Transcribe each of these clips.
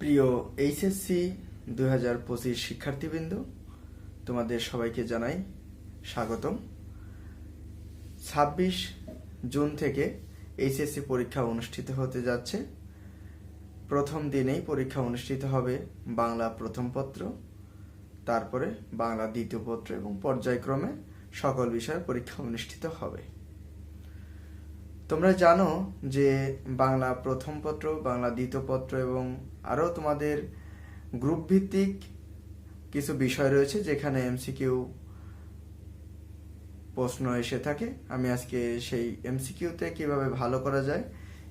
প্রিয় এইচএসসি দুই হাজার পঁচিশ শিক্ষার্থীবৃন্দ, তোমাদের সবাইকে জানাই স্বাগতম। ছাব্বিশ জুন থেকে এইচএসসি পরীক্ষা অনুষ্ঠিত হতে যাচ্ছে। প্রথম দিনেই পরীক্ষা অনুষ্ঠিত হবে বাংলা প্রথম পত্র, তারপরে বাংলা দ্বিতীয় পত্র এবং পর্যায়ক্রমে সকল বিষয়ে পরীক্ষা অনুষ্ঠিত হবে। তোমরা জানো যে বাংলা প্রথম পত্র, বাংলা দ্বিতীয় পত্র এবং আরও তোমাদের গ্রুপ ভিত্তিক কিছু বিষয় রয়েছে যেখানে এমসিকিউ প্রশ্ন এসে থাকে। আমি আজকে সেই এমসিকিউতে কীভাবে ভালো করা যায়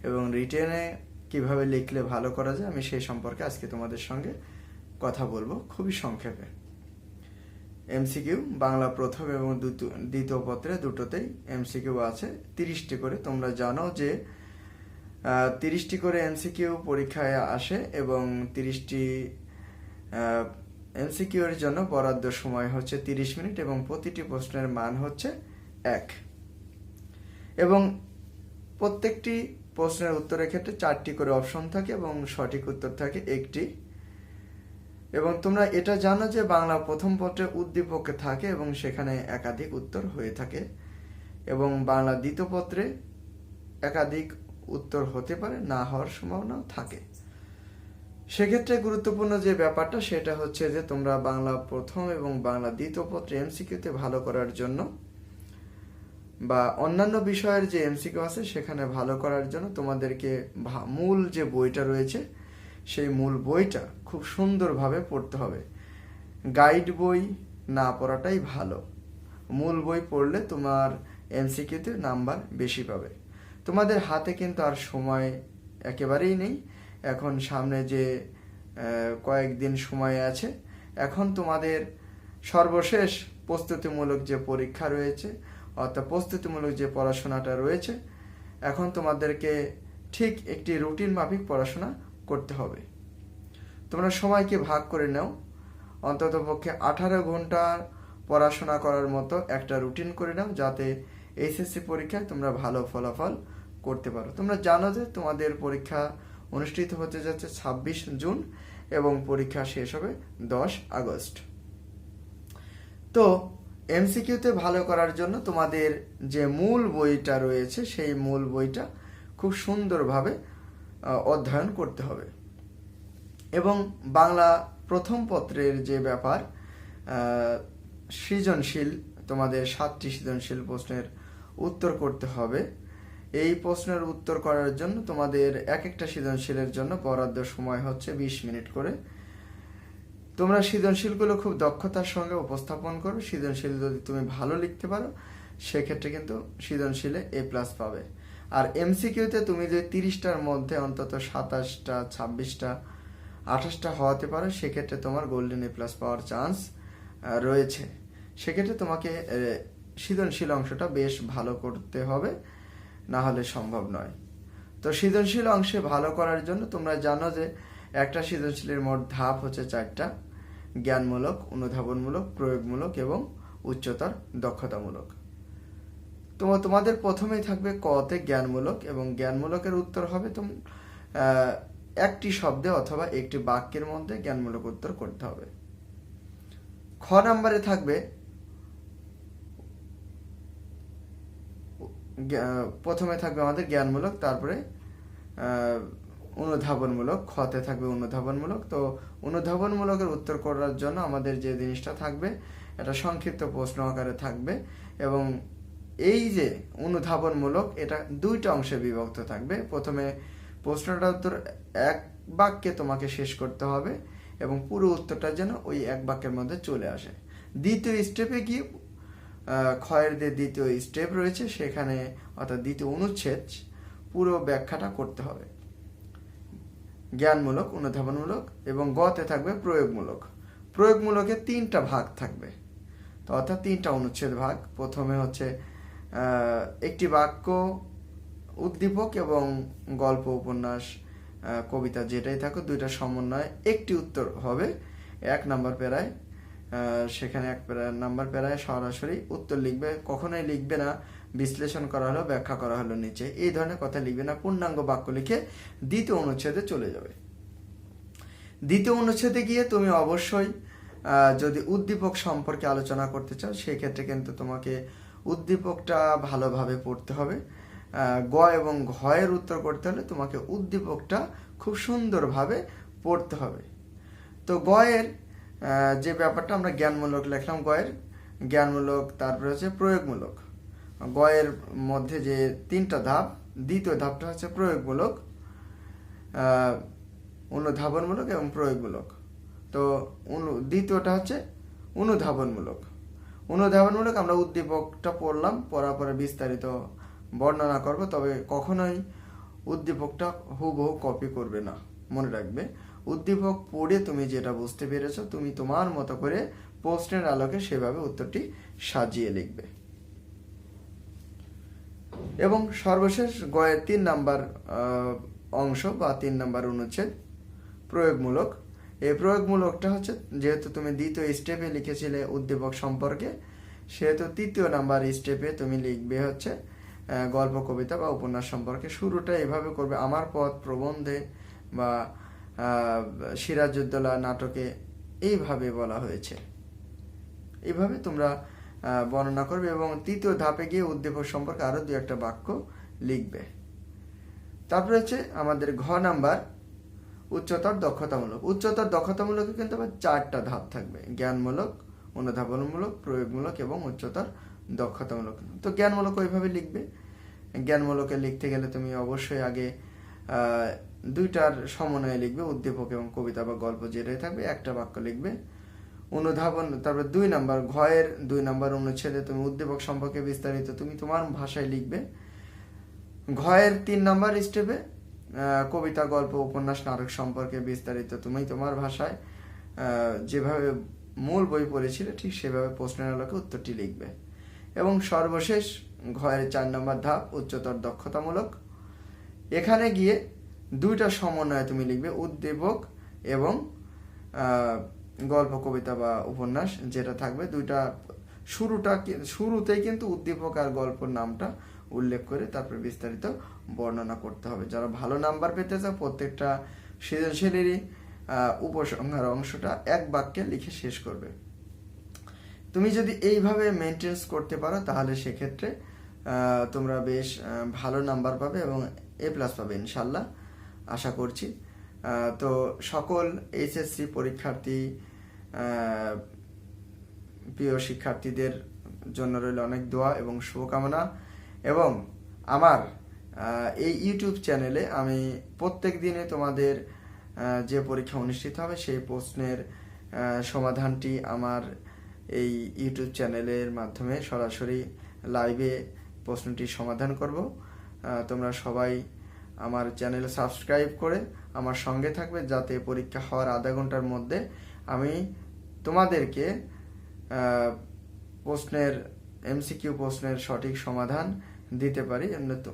এবং রিটেনে কীভাবে লিখলে ভালো করা যায় আমি সেই সম্পর্কে আজকে তোমাদের সঙ্গে কথা বলব খুবই সংক্ষেপে। এমসিকিউ বাংলা প্রথম এবং দ্বিতীয় পত্রে দুটোতেই এমসিকিউ আছে। তিরিশটি করে। তোমরা জানো যে তিরিশটি করে এমসিকিউ পরীক্ষায় আসে এবং তিরিশটি এমসিকিউ এর জন্য বরাদ্দ সময় হচ্ছে তিরিশ মিনিট এবং প্রতিটি প্রশ্নের মান হচ্ছে এক। এবং প্রত্যেকটি প্রশ্নের উত্তরের ক্ষেত্রে চারটি করে অপশন থাকে এবং সঠিক উত্তর থাকে একটি। এবং তোমরা এটা জানো যে বাংলা প্রথম পত্রে উদ্দীপকে থাকে এবং সেখানে একাধিক উত্তর হয়ে থাকে। এবং বাংলা দ্বিতীয় পত্রে একাধিক উত্তর হতে পারে, না হওয়ার সম্ভাবনাও থাকে। সেক্ষেত্রে গুরুত্বপূর্ণ যে ব্যাপারটা, সেটা হচ্ছে যে তোমরা বাংলা প্রথম এবং বাংলা দ্বিতীয় পত্রে এমসিকিউতে ভালো করার জন্য বা অন্যান্য বিষয়ের যে এমসিকিউ আছে, সেখানে ভালো করার জন্য তোমাদেরকে মূল যে বইটা রয়েছে, সেই মূল বইটা খুব সুন্দরভাবে পড়তে হবে। গাইড বই না পড়াটাই ভালো। মূল বই পড়লে তোমার এমসিকিউতে নাম্বার বেশি পাবে। তোমাদের হাতে কিন্তু আর সময় একেবারেই নেই। এখন সামনে যে কয়েকদিন সময় আছে, এখন তোমাদের সর্বশেষ প্রস্তুতিমূলক যে পরীক্ষা রয়েছে, অর্থাৎ প্রস্তুতিমূলক যে পড়াশোনাটা রয়েছে, এখন তোমাদেরকে ঠিক একটি রুটিন মাফিক পড়াশোনা করতে হবে। তোমরা সময়কে ভাগ করে নাও। অন্তত পক্ষে আঠারো ঘণ্টা পড়াশোনা করার মতো একটা রুটিন করে নাও, যাতে এইচএসসি পরীক্ষায় তোমরা ভালো ফলাফল করতে পারো। তোমরা জানো যে তোমাদের পরীক্ষা অনুষ্ঠিত হতে যাচ্ছে ছাব্বিশ জুন এবং পরীক্ষা শেষ হবে দশ আগস্ট। তো এমসিকিউতে ভালো করার জন্য তোমাদের যে মূল বইটা রয়েছে সেই মূল বইটা খুব সুন্দরভাবে অধ্যয়ন করতে হবে। এবং বাংলা প্রথম পত্রের যে ব্যাপার সৃজনশীল, তোমাদের সাতটি সৃজনশীল প্রশ্নের উত্তর করতে হবে। এই প্রশ্নের উত্তর করার জন্য তোমাদের এক একটা সৃজনশীলের জন্য বরাদ্দ সময় হচ্ছে বিশ মিনিট করে। তোমরা সৃজনশীলগুলো খুব দক্ষতার সঙ্গে উপস্থাপন করো। সৃজনশীল যদি তুমি ভালো লিখতে পারো, সেক্ষেত্রে কিন্তু সৃজনশীলে এ প্লাস পাবে। আর এমসিকিউতে তুমি যদি তিরিশটার মধ্যে অন্তত সাতাশটা, ছাব্বিশটা, আঠাশটা হওয়াতে পারো, সেক্ষেত্রে তোমার গোল্ডেন এ প্লাস পাওয়ার চান্স রয়েছে। সেক্ষেত্রে তোমাকে সৃজনশীল অংশটা বেশ ভালো করতে হবে। না হলে সম্ভব নয়। তো সৃজনশীল অংশে ভালো করার জন্য তোমরা জানো যে একটা সৃজনশীলের মোট ধাপ হচ্ছে চারটা। জ্ঞানমূলক, অনুধাবনমূলক, প্রয়োগমূলক এবং উচ্চতর দক্ষতামূলক। তোমার তোমাদের প্রথমেই থাকবে কতে জ্ঞানমূলক এবং জ্ঞানমূলকের উত্তর হবে তোম একটি শব্দে অথবা একটি বাক্যের মধ্যে জ্ঞানমূলক উত্তর করতে হবে। খ নাম্বারে থাকবে প্রথমে থাকবে আমাদের জ্ঞানমূলক, তারপরে অনুধাবনমূলক খতে থাকবে অনুধাবনমূলক। তো অনুধাবনমূলকের উত্তর করার জন্য আমাদের যে জিনিসটা থাকবে, এটা সংক্ষিপ্ত প্রশ্ন আকারে থাকবে এবং এই যে অনুধাবনমূলক, এটা দুইটা অংশে বিভক্ত থাকবে। প্রথমে প্রশ্নটা উত্তর এক বাক্যে তোমাকে শেষ করতে হবে এবং পুরো উত্তরটা যেন ওই এক বাক্যের মধ্যে চলে আসে। দ্বিতীয় স্টেপে গিয়ে ক্ষয়ের যে দ্বিতীয় স্টেপ রয়েছে সেখানে অর্থাৎ দ্বিতীয় অনুচ্ছেদ পুরো ব্যাখ্যাটা করতে হবে। জ্ঞানমূলক অনুধাবনমূলক এবং গতে থাকবে প্রয়োগমূলক। প্রয়োগমূলকে তিনটা ভাগ থাকবে। তো অর্থাৎ তিনটা অনুচ্ছেদ ভাগ। প্রথমে হচ্ছে একটি বাক্য উদ্দীপক এবং গল্প উপন্যাস কবিতা যেটাই থাকুক দুইটা সমন্বয়ে একটি উত্তর হবে। এক নম্বর প্যারায় আহ, সেখানে এক নাম্বার প্যারায় সরাসরি উত্তর লিখবে। কখনোই লিখবে না, বিশ্লেষণ করা হলো, ব্যাখ্যা করা হলো নিচে। এই ধরনের কথা লিখবে না, পূর্ণাঙ্গ বাক্য লিখে দ্বিতীয় অনুচ্ছেদে চলে যাবে। দ্বিতীয় অনুচ্ছেদে গিয়ে তুমি অবশ্যই যদি উদ্দীপক সম্পর্কে আলোচনা করতে চাও, সেক্ষেত্রে কিন্তু তোমাকে উদ্দীপকটা ভালোভাবে পড়তে হবে। গ এবং ঘয়ের উত্তর করতে হলে তোমাকে উদ্দীপকটা খুব সুন্দরভাবে পড়তে হবে। তো গয়ের যে ব্যাপারটা আমরা জ্ঞানমূলক লিখলাম গয়ের, জ্ঞানমূলক, তারপরে হচ্ছে প্রয়োগমূলক। গয়ের মধ্যে যে তিনটা ধাপ, দ্বিতীয় ধাপটা হচ্ছে প্রয়োগমূলক অনুধাবনমূলক এবং প্রয়োগমূলক। তো অনু, দ্বিতীয়টা হচ্ছে অনুধাবনমূলক। অনুধাবনমূলক আমরা উদ্দীপকটা পড়লাম, পড়ার পরে বিস্তারিত বর্ণনা করব, তবে কখনোই উদ্দীপকটা হুবহু কপি করবে না, মনে রাখবে। উদ্দীপক পড়ে তুমি যেটা বুঝতে পেরেছ, তুমি তোমার মতো করে প্রশ্নের আলোকে সেভাবে উত্তরটি সাজিয়ে লিখবে। এবং সর্বশেষ গয়ের তিন নাম্বার অংশ বা তিন নাম্বার অনুচ্ছেদ প্রয়োগমূলক। এই প্রয়োগমূলকটা হচ্ছে যেহেতু তুমি দ্বিতীয় স্টেপে লিখেছিলে উদ্দীপক সম্পর্কে, সেহেতু তৃতীয় নাম্বার স্টেপে তুমি লিখবে হচ্ছে গল্প, কবিতা বা উপন্যাস সম্পর্কে। শুরুটা এভাবে করবে, আমার পথ প্রবন্ধে বা সিরাজউদ্দৌলা নাটকে এইভাবে বলা হয়েছে। এইভাবে তোমরা বর্ণনা করবে এবং তৃতীয় ধাপে গিয়ে উদ্দীপক সম্পর্কে আরও দু একটা বাক্য লিখবে। তারপরে হচ্ছে আমাদের ঘ নাম্বার, উচ্চতর দক্ষতামূলক। উচ্চতর দক্ষতামূলকে কিন্তু আবার চারটা ধাপ থাকবে। জ্ঞানমূলক, অনুধাবনমূলক, প্রয়োগমূলক এবং উচ্চতর দক্ষতামূলক। তো জ্ঞানমূলক ওইভাবে লিখবে। জ্ঞানমূলকে লিখতে গেলে তুমি অবশ্যই আগে দুইটার সমন্বয়ে লিখবে, উদ্দীপক এবং কবিতা বা গল্প যেটাই থাকবে, একটা বাক্য লিখবে। অনুধাবন, তারপর দুই নাম্বার, ঘয়ের দুই নাম্বার অনুচ্ছেদে তুমি উদ্দীপক সম্পর্কে বিস্তারিত তুমি তোমার ভাষায় লিখবে। ঘয়ের তিন নাম্বার স্টেপে কবিতা, গল্প, উপন্যাস, নাটক সম্পর্কে বিস্তারিত তুমি তোমার ভাষায় যেভাবে মূল বই পড়েছিলে ঠিক সেভাবে প্রশ্নের আলোকে উত্তরটি লিখবে। এবং সর্বশেষ, ঘয়ের চার নম্বর ধাপ, উচ্চতর দক্ষতামূলক। এখানে গিয়ে দুইটা সমন্বয়ে তুমি লিখবে উদ্দীপক এবং গল্প, কবিতা বা উপন্যাস যেটা থাকবে। দুইটা শুরুটা শুরুতেই কিন্তু উদ্দীপক আর গল্পর নামটা উল্লেখ করে তারপর বিস্তারিত বর্ণনা করতে হবে। যারা ভালো নাম্বার পেতে চাও, প্রত্যেকটা সৃজনশীলেরই উপসংহার অংশটা এক বাক্যে লিখে শেষ করবে। তুমি যদি এইভাবে মেনটেন্স করতে পারো, তাহলে সেক্ষেত্রে তোমরা বেশ ভালো নাম্বার পাবে এবং এ প্লাস পাবে ইনশাল্লাহ। আশা করছি। তো সকল এইচএসসি পরীক্ষার্থী প্রিয় শিক্ষার্থীদের জন্য রইল অনেক দোয়া এবং শুভকামনা। এবং আমার এই ইউটিউব চ্যানেলে আমি প্রত্যেক দিনে তোমাদের যে পরীক্ষা অনুষ্ঠিত হবে সেই প্রশ্নের সমাধানটি আমার এই ইউটিউব চ্যানেলের মাধ্যমে সরাসরি লাইভে প্রশ্নটি সমাধান করব। তোমরা সবাই আমার চ্যানেল সাবস্ক্রাইব করে আমার সঙ্গে থাকবে যাতে পরীক্ষা হওয়ার আধা ঘণ্টার মধ্যে আমি তোমাদেরকে প্রশ্নের এমসিকিউ প্রশ্নের সঠিক সমাধান দিতে পারি।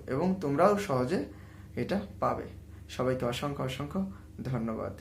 এবং তোমরাও সহজে এটা পাবে। সবাইকে অসংখ্য অসংখ্য ধন্যবাদ।